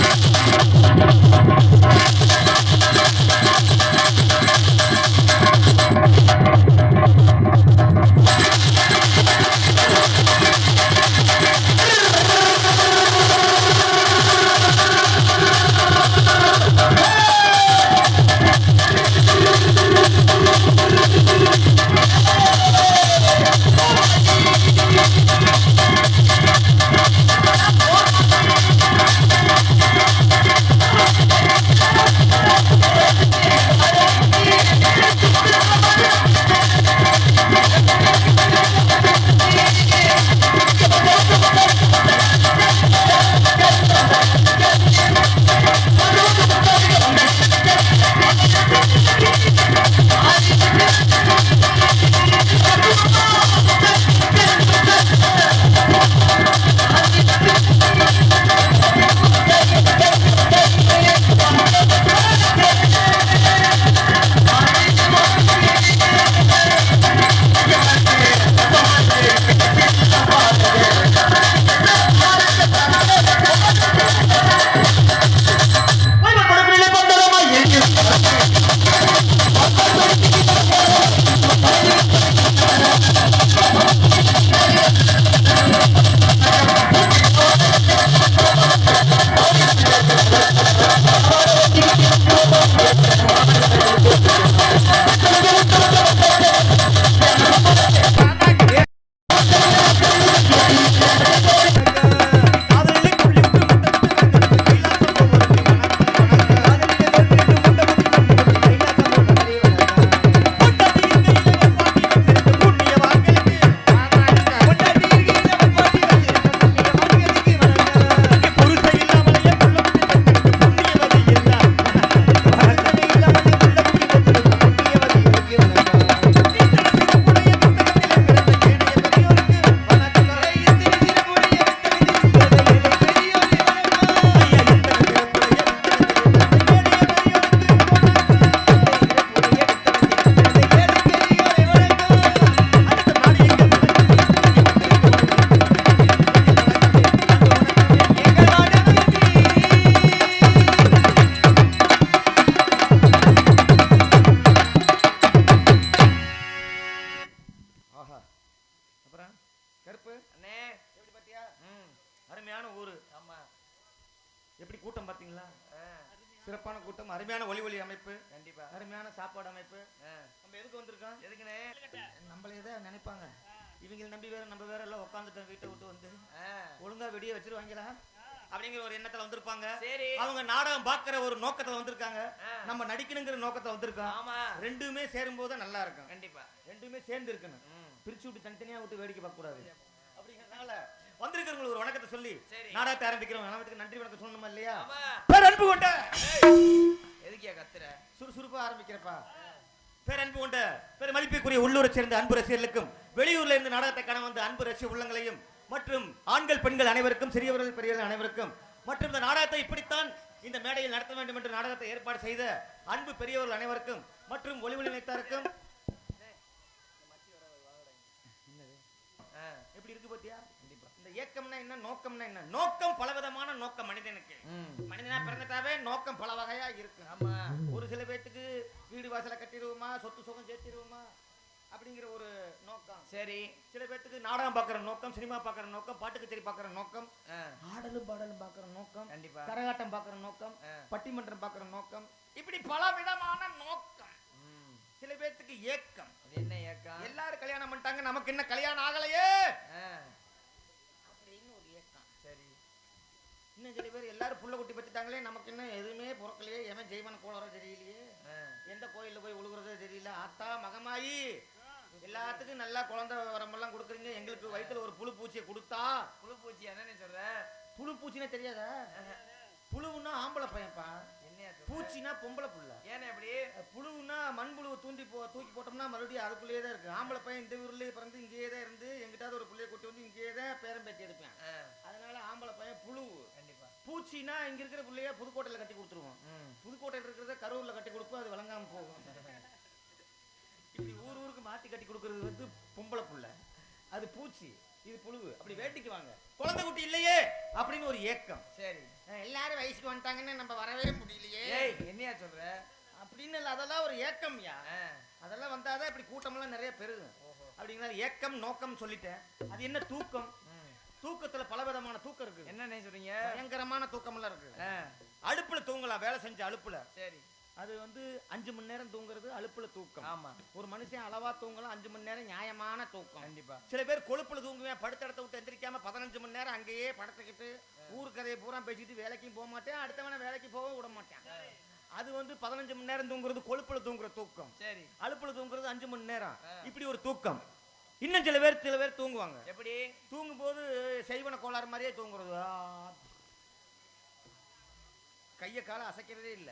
எப்படி அருமையான ஒலி ஒலி அமைப்பு. கண்டிப்பா. அருமையான சாப்பாடு அமைப்பு. நம்ம எதுக்கு வந்திருக்கோம்? எதுக்குண்ணே? நம்மளே தான் நினைப்பாங்க? இவங்களை நம்பி வேற நம்ம வேற எல்லாம் உட்காந்துட்டோம் வீட்டை விட்டு வந்து. ஒழுங்கா வெடிய வச்சிருவாங்களா? அப்படிங்கிற ஒரு எண்ணத்துல வந்திருப்பாங்க. சரி. அவங்க நாடகம் பாக்குற ஒரு நோக்கத்துல வந்திருக்காங்க. நம்ம நடிக்கணுங்கிற நோக்கத்துல வந்திருக்கோம். ஆமா. ரெண்டுமே சேரும்போது தான் நல்லா இருக்கும். கண்டிப்பா. ரெண்டுமே சேர்ந்து இருக்கணும். பிரிச்சு விட்டு தனித்தனியா விட்டு வேடிக்கை பார்க்க கூடாது. அப்படிங்கறதுனால வந்திருக்கிறவங்களுக்கு ஒரு வணக்கத்தை சொல்லி. நாடகத்தை ஆரம்பிக்கிறோம். வணக்கத்துக்கு நன்றி வணக்கம் சொல்லணுமா இல்லையா? பேர் அன்பு கொண்ட எதுக்கியா கத்துற? சுறுசுறுப்பா ஆரம்பிக்கிறப்பா. பேர் அன்பு கொண்ட பேர் மதிப்பிற்குரிய உள்ளூரை சேர்ந்த அன்பு ரசிகர்களுக்கும் வெளியூர்ல இருந்து நாடகத்தை காண வந்த அன்பு ரசிக உள்ளங்களையும் மற்றும் ஆண்கள் பெண்கள் அனைவருக்கும் சிறியவர்கள் பெரியவர்கள் அனைவருக்கும் மற்றும் இந்த நாடகத்தை இப்படித்தான் இந்த மேடையில் நடத்த வேண்டும் என்று நாடகத்தை ஏற்பாடு செய்த அன்பு பெரியவர்கள் அனைவருக்கும் மற்றும் ஒளி ஒளி நேத்தாருக்கும் ஆ, எப்படி இருக்கு பாத்தியா? இந்த ஏக்கம்னா என்ன நோக்கம்னா என்ன? நோக்கம் பலவிதமான நோக்கம் மனிதனுக்கு. மனிதனா பிறந்துட்டாவே நோக்கம் பல வகையா இருக்கு. ஆமா ஒரு சில பேத்துக்கு வீடு வாசலை கட்டிடுவோமா சொத்து சுகம் சேர்த்திடுவோமா அப்படிங்கிற ஒரு நோக்கம். சரி. சில பேத்துக்கு நாடகம் பார்க்குற நோக்கம் சினிமா பார்க்குற நோக்கம் பாட்டு கச்சேரி பார்க்குற நோக்கம் ஆடலும் பாடலும் பார்க்குற நோக்கம் கண்டிப்பா. கரகாட்டம் பார்க்குற நோக்கம். பட்டிமன்றம் பார்க்குற நோக்கம் இப்படி பல விதமான நோக்கம். சில பேத்துக்கு ஏக்கம். என்ன ஏக்கம்? எல்லாரும் கல்யாணம் பண்ணிட்டாங்க நமக்கு என்ன கல்யாணம் ஆகலையே ஆ, அப்படின்னு ஒரு ஏக்கம் சரி இன்னும் சில பேர் எல்லாரும் புள்ள குட்டி பத்துட்டாங்களே நமக்கு இன்னும் எதுவுமே பிறக்கலையே. எவன் ஜெய்வன கோளரோ தெரியலையே. எந்த கோயில்ல போய் உழுகுறதோ தெரியல. ஆத்தா மகமாயி. எல்லாத்துக்கும் நல்லா குழந்தை வரமெல்லாம் கொடுக்குறீங்க. எங்களுக்கு வயித்துல ஒரு புழு பூச்சியை கொடுத்தா. புழு பூச்சி என்னன்னு சொல்ற? புழு பூச்சினே தெரியாதா? புழுவுன்னா ஆம்பளை பையன்ப்பா. பூச்சினா பொம்பளை புள்ள. ஏன்னா எப்படி புழுவுனா மண்புழுவை தூண்டி போ தூக்கி போட்டோம்னா மறுபடியும் அதுக்குள்ளேயே தான் இருக்கு. ஆம்பளை பையன் இந்த ஊர்லயே பிறந்து இங்கேயே தான் இருந்து எங்கிட்டாவது ஒரு பிள்ளைய கூட்டி வந்து இங்கேயே தான் பேரம் பேத்தி எடுப்பேன் ஆ, அதனால ஆம்பளை பையன் புழு கண்டிப்பா பூச்சினா இங்க இருக்கிற பிள்ளைய புதுக்கோட்டையில கட்டி கொடுத்துருவோம். புதுக்கோட்டையில் இருக்கிறத கரூர்ல கட்டி கொடுப்போம் அது விளங்காம போகும். இப்படி ஊர் ஊருக்கு மாத்தி கட்டி கொடுக்கறது வந்து பொம்பளை புள்ள. அது பூச்சி இது புழுவு. அப்படி வேட்டிக்கு வாங்க குழந்தை குட்டி இல்லையே அப்படின்னு ஒரு ஏக்கம். சரி. எல்லாரும் வயசுக்கு வந்துட்டாங்கன்னு நம்ம வரவே முடியலையே. என்னையா சொல்ற? அப்படின்னு இல்ல அதெல்லாம் ஒரு ஏக்கம்யா ஆ, அதெல்லாம் வந்தாதான் இப்படி கூட்டமெல்லாம் நிறைய பெருகும். அப்படிங்கிற ஏக்கம் நோக்கம் சொல்லிட்டேன். அது என்ன தூக்கம். தூக்கத்துல பல விதமான தூக்கம் இருக்கு என்னண்ணே சொல்றீங்க? பயங்கரமான தூக்கமெல்லாம் இருக்கு ஆ, அடுப்புல தூங்கலாம் வேலை செஞ்ச அடுப்புல. சரி. அது வந்து அஞ்சு மணி நேரம் தூங்குறது அடுப்புல தூக்கம். ஆமா. ஒரு மனுஷன் அளவா தூங்கலாம் அஞ்சு மணி நேரம் நியாயமான தூக்கம். கண்டிப்பா. சில பேர் கொழுப்புல தூங்குவேன் படுத்த இடத்த விட்டு எந்திரிக்காம பதினஞ்சு மணி நேரம் அங்கேயே படுத்துக்கிட்டு ஊர் கதையை பூரா பேசிட்டு வேலைக்கும் போக மாட்டேன் அடுத்தவனை வேலைக்கு போக விட மாட்டேன். அது வந்து பதினஞ்சு மணி நேரம் தூங்குறது கொழுப்புல தூங்குற தூக்கம். சரி. அழுப்புல தூங்குறது அஞ்சு மணி நேரம். இப்படி ஒரு தூக்கம். இன்னும் சில பேர் சில பேர் தூங்குவாங்க. எப்படி? தூங்கும்போது செய்வன கோளாறு மாதிரியே தூங்குறது. கைய காலை அசைக்கிறதே இல்ல.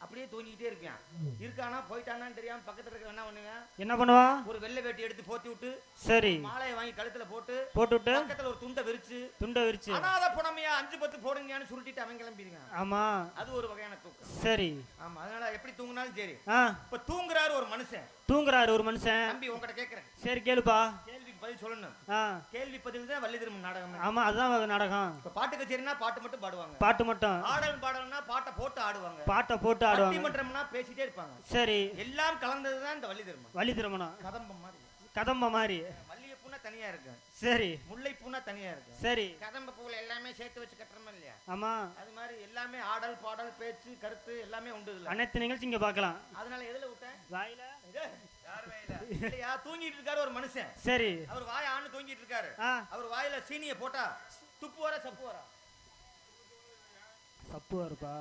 அப்படியே தூங்கிக்கிட்டே இருப்பேன் இருக்கானா போயிட்டானான்னு தெரியாம பக்கத்துல இருக்க என்ன பண்ணுவேன் என்ன பண்ணுவான் ஒரு வெள்ளை வேட்டி எடுத்து போத்தி விட்டு சரி. மாலையை வாங்கி கழுத்துல போட்டு போட்டுவிட்டு பக்கத்துல ஒரு துண்டை விரிச்சு துண்டை விரிச்சு. அனாத புனமையா அஞ்சு பத்து போடுங்கன்னு சுருட்டிட்டு அவன் கிளம்பிடுவேன். ஆமா. அது ஒரு வகையான தூக்கம். சரி. ஆமா அதனால எப்படி தூங்குனாலும் சரி. இப்ப தூங்குறாரு ஒரு மனுஷன். தூங்குறாரு ஒரு மனுஷன். தம்பி உங்ககிட்ட கேக்குறேன். சரி கேளுப்பா. கேள்விக்கு பதில் சொல்லணும். கேள்வி பதில் தான் வள்ளி திரும்ப நாடகம் ஆமா அதுதான் நாடகம். இப்ப பாட்டு கச்சேரினா பாட்டு மட்டும் பாடுவாங்க. பாட்டு மட்டும். ஆடல் பாடல்னா பாட்டை போட்டு ஆடுவாங்க. பாட்டை போட்டு ஆடுவாங்க. பட்டிமன்றம்னா பேசிட்டே இருப்பாங்க. சரி. எல்லாம் கலந்ததுதான் இந்த வள்ளி திருமணம். வழி திருமணம். கதம்பம் மாதிரி. கதம்ப மாதிரி. தனியா இருக்கு சரி. முல்லைப்பூனா தனியா இருக்கு சரி. கதம்ப பூல எல்லாமே சேர்த்து வச்சு கட்டுறோமா இல்லையா? ஆமா. அது மாதிரி எல்லாமே ஆடல் பாடல் பேச்சு கருத்து எல்லாமே உண்டு அனைத்து நிகழ்ச்சி இங்க பார்க்கலாம். அதனால எதுல விட்டேன் வாயில. இல்லையா தூங்கிட்டு இருக்காரு ஒரு மனுஷன். சரி. அவர் வாய ஆணு தூங்கிட்டு இருக்காரு. அவர் வாயில சீனிய போட்டா துப்பு வர சப்பு வரா? தப்பு வருப்பா.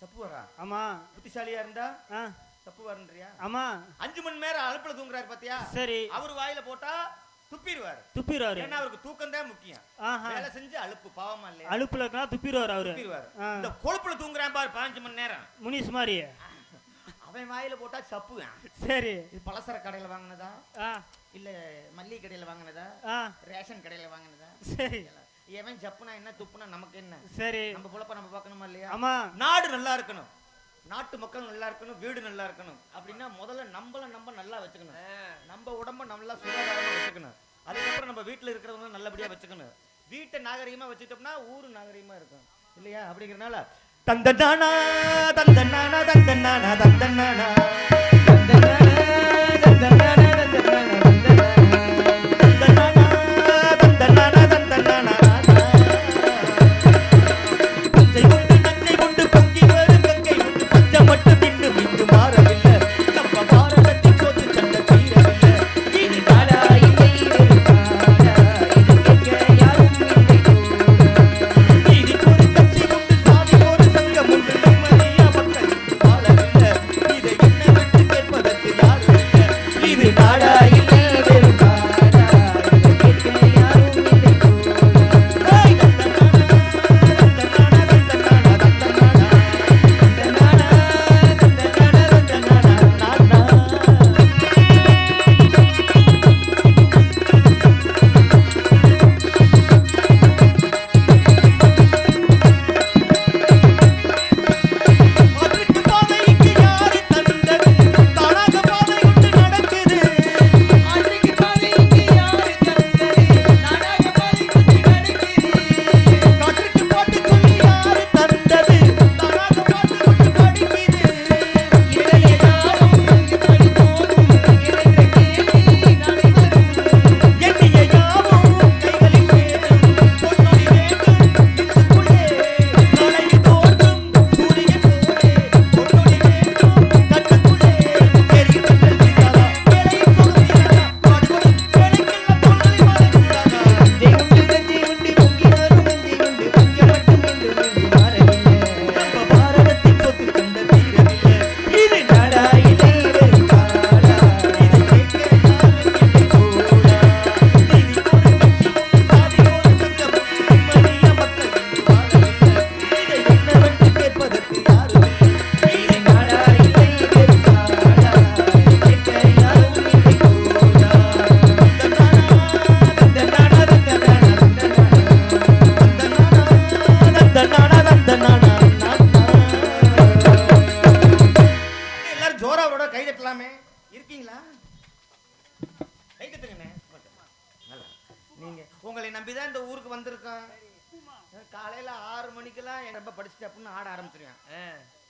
சப்பு வரா? ஆமா. புத்திசாலியா இருந்தா? தப்பு வரன்றியா? ஆமா. அஞ்சு மணி நேரம் அழுப்புல தூங்குறாரு பாத்தியா? சரி. அவர் வாயில போட்டா துப்பிடுவாரு. துப்பிடுவாரு. ஏன்னா அவருக்கு தூக்கம் தான் முக்கியம். வேலை செஞ்சு அலுப்பு பாவமா இல்லையா? அலுப்புல இருக்கா துப்பிடுவாரு அவரு. துப்பிடுவாரு. இந்த கொழுப்புல தூங்குறான் பாரு பதினஞ்சு மணி நேரம். முனிஸ் மாதிரி. அவன் வாயில போட்டா சப்புவேன். சரி. இது பலசர கடையில வாங்கினதா? இல்ல மல்லிகை கடையில வாங்கினதா? ரேஷன் கடையில வாங்கினதா? சரி. எவன் சப்புனா என்ன துப்புனா நமக்கு என்ன? சரி. நம்ம பொழப்ப நம்ம பார்க்கணுமா இல்லையா? ஆமா. நாடு நல்லா இருக்கணும். நாட்டு மக்கள் நல்லா இருக்கணும் வீடு நல்லா இருக்கணும். அப்படின்னா முதல்ல நம்மள நம்ம நல்லா வச்சுக்கணும். நம்ம உடம்ப நல்லா சுகாதாரமா வச்சுக்கணும். அதுக்கப்புறம் நம்ம வீட்டுல இருக்கிறவங்க நல்லபடியா வச்சுக்கணும். வீட்டை நாகரிகமா வச்சுட்டோம்னா ஊரு நாகரிகமா இருக்கும். இல்லையா? அப்படிங்கறனால தந்தனானா தந்தனானா தந்தனானா தந்தனானா தந்தனானா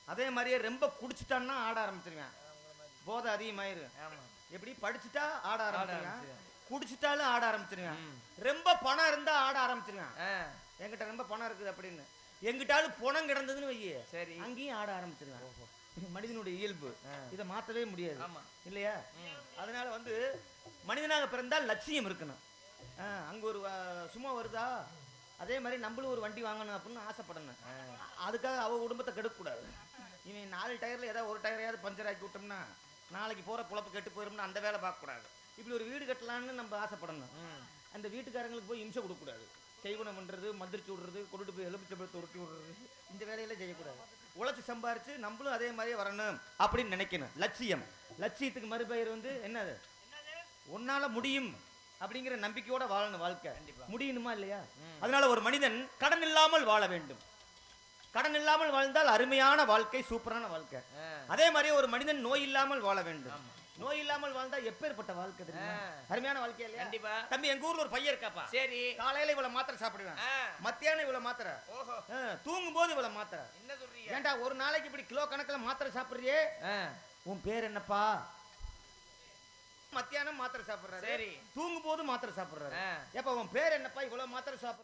அதே மாதிரியே ரொம்ப குடிச்சிட்டான்னா ஆட ஆரம்பிச்சிருவேன். போதை அதிகமாயிரும் ஆமா. எப்படி? படிச்சுட்டா ஆட ஆரம்பிச்சிருவேன். குடிச்சிட்டாலும் ஆட ஆரம்பிச்சிருவேன். ரொம்ப பணம் இருந்தா ஆட ஆரம்பிச்சிருவேன். என்கிட்ட ரொம்ப பணம் இருக்குது அப்படின்னு. எங்கிட்டாலும் பணம் கிடந்ததுன்னு வையே. சரி. அங்கேயும் ஆட ஆரம்பிச்சிருவேன். மனிதனுடைய இயல்பு. இதை மாத்தவே முடியாது. இல்லையா. அதனால வந்து மனிதனாக பிறந்தால் லட்சியம் இருக்கணும். அங்க ஒரு சும்மா வருதா? அதே மாதிரி நம்மளும் ஒரு வண்டி வாங்கணும் அப்படின்னு ஆசைப்படணும். அதுக்காக அவ குடும்பத்தை கெடுக்கக்கூடாது. இவன் நாலு டயர்ல ஏதாவது ஒரு டயரையாவது பஞ்சர் ஆக்கி விட்டோம்னா நாளைக்கு போற பொழப்பு கெட்டு போயிரும்னு அந்த வேலை பார்க்கக்கூடாது இப்படி ஒரு வீடு கட்டலாம்னு நம்ம ஆசைப்படணும். அந்த வீட்டுக்காரங்களுக்கு போய் இம்சை கொடுக்கக்கூடாது செய்குணம் பண்றது மந்திரிச்சு விடுறது கொண்டுட்டு போய் எலுமிச்சம்பழத்தை உருட்டி விடுறது இந்த வேலையெல்லாம் செய்யக்கூடாது. உழைச்சு சம்பாரிச்சு நம்மளும் அதே மாதிரியே வரணும் அப்படின்னு நினைக்கணும். லட்சியம். லட்சியத்துக்கு மறுபெயர் வந்து என்னது? உன்னால முடியும் அப்படிங்கிற நம்பிக்கையோட வாழணும் வாழ்க்கை. முடியணுமா இல்லையா. அதனால ஒரு மனிதன் கடன் இல்லாமல் வாழ வேண்டும். கடன் இல்லாமல் வாழ்ந்தால் அருமையான வாழ்க்கை சூப்பரான வாழ்க்கை. அதே மாதிரி ஒரு மனிதன் நோய் இல்லாமல் வாழ வேண்டும். நோய் இல்லாமல் வாழ்ந்தா எப்பேற்பட்ட வாழ்க்கை தெரியுமா. அருமையான வாழ்க்கை இல்லையா? கண்டிப்பா. தம்பி எங்க ஊர்ல ஒரு பையன் இருக்காப்பா. சரி. காலையில இவ்வளவு மாத்திரை சாப்பிடுவேன். மத்தியானம் இவ்வளவு மாத்திரை. தூங்கும் போது இவ்வளவு மாத்திரை. என்ன சொல்றீங்க? ஏன்டா ஒரு நாளைக்கு இப்படி கிலோ கணக்குல மாத்திரை சாப்பிடுறியே? உன் பேர் என்னப்பா? மத்தியானம் மாத்திரை சாப்பிடுறாரு. சரி. தூங்கும் போது மாத்திரை சாப்பிடுறாரு. எப்ப உன் பேர் என்னப்பா? இவ்வளவு மாத்திரை சாப்பிடுற